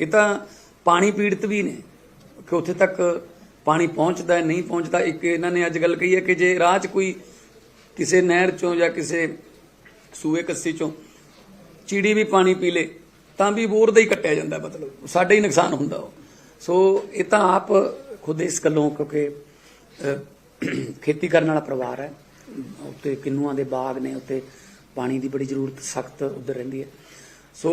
ਇਹ ਤਾਂ ਪਾਣੀ ਪੀੜਤ ਵੀ ਨੇ, ਕਿ ਉੱਥੇ ਤੱਕ ਪਾਣੀ ਪਹੁੰਚਦਾ ਹੈ, ਨਹੀਂ ਪਹੁੰਚਦਾ। ਇੱਕ ਇਹਨਾਂ ਨੇ ਅੱਜ ਗੱਲ ਕਹੀ ਹੈ ਕਿ ਜੇ ਰਾਹ 'ਚ ਕੋਈ ਕਿਸੇ ਨਹਿਰ ਚੋਂ ਜਾਂ ਕਿਸੇ ਸੂਏ ਕੱਸੀ ਚੋਂ ਚਿੜੀ ਵੀ ਪਾਣੀ ਪੀ ਲੇ, ਤਾਂ ਵੀ ਬੋਰ ਦਾ ਹੀ ਕੱਟਿਆ ਜਾਂਦਾ ਮਤਲਬ। ਸਾਡਾ ਹੀ ਨੁਕਸਾਨ ਹੁੰਦਾ ਉਹ। ਸੋ ਇਹ ਤਾਂ ਆਪ ਖੁਦ ਇਸ ਗੱਲੋਂ ਕਿਉਂਕਿ ਖੇਤੀ ਕਰਨ ਵਾਲਾ ਪਰਿਵਾਰ ਹੈ। ਉੱਤੇ ਕਿੰਨੂਆਂ ਦੇ ਬਾਗ ਨੇ, ਉੱਤੇ ਪਾਣੀ ਦੀ ਬੜੀ ਜ਼ਰੂਰਤ ਸਖਤ ਉਧਰ ਰਹਿੰਦੀ ਹੈ। ਸੋ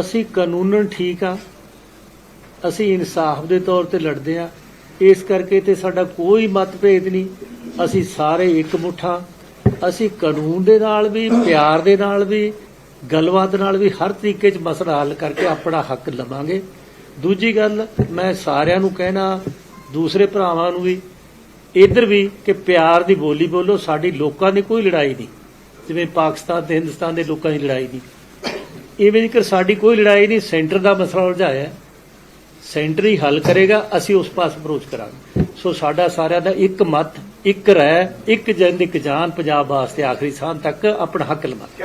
ਅਸੀਂ ਕਾਨੂੰਨਨ ਠੀਕ ਆ। ਅਸੀਂ ਇਨਸਾਫ ਦੇ ਤੌਰ ਤੇ ਲੜਦੇ ਆ। ਇਸ ਕਰਕੇ ਤੇ ਸਾਡਾ ਕੋਈ ਮਤਭੇਦ ਨਹੀਂ। ਅਸੀਂ ਸਾਰੇ ਇੱਕ ਮੁੱਠਾ। ਅਸੀਂ ਕਾਨੂੰਨ ਦੇ ਨਾਲ ਵੀ, ਪਿਆਰ ਦੇ ਨਾਲ ਵੀ, ਗੱਲਬਾਤ ਨਾਲ ਵੀ ਹਰ ਤਰੀਕੇ 'ਚ ਮਸਲਾ ਹੱਲ ਕਰਕੇ ਆਪਣਾ ਹੱਕ ਲਵਾਂਗੇ। ਦੂਜੀ ਗੱਲ, ਮੈਂ ਸਾਰਿਆਂ ਨੂੰ ਕਹਿਣਾ, ਦੂਸਰੇ ਭਰਾਵਾਂ ਨੂੰ ਵੀ, ਇੱਧਰ ਵੀ ਕਿ ਪਿਆਰ ਦੀ ਬੋਲੀ ਬੋਲੋ, ਸਾਡੀ ਲੋਕਾਂ ਦੀ ਕੋਈ ਲੜਾਈ ਨਹੀਂ। ਜਿਵੇਂ ਪਾਕਿਸਤਾਨ ਤੇ ਹਿੰਦੁਸਤਾਨ ਦੇ ਲੋਕਾਂ ਦੀ ਲੜਾਈ ਨਹੀਂ। ਇਵੇਂ ਜੇਕਰ ਸਾਡੀ ਕੋਈ ਲੜਾਈ ਨਹੀਂ, ਸੈਂਟਰ ਦਾ ਮਸਲਾ ਉਲਝਾਇਆ ਸੈਂਟਰ ਹੀ ਹੱਲ ਕਰੇਗਾ, ਅਸੀਂ ਉਸ ਪਾਸ ਅਪਰੋਚ ਕਰਾਂਗੇ। ਸੋ ਸਾਡਾ ਸਾਰਿਆਂ ਦਾ ਇੱਕ ਮਤ, ਇੱਕ ਰਹਿ ਇੱਕ ਜਨ ਇੱਕ ਜਾਨ ਪੰਜਾਬ ਵਾਸਤੇ ਆਖਰੀ ਸਾਹ ਤੱਕ ਆਪਣਾ ਹੱਕ ਲਵਾਂਗੇ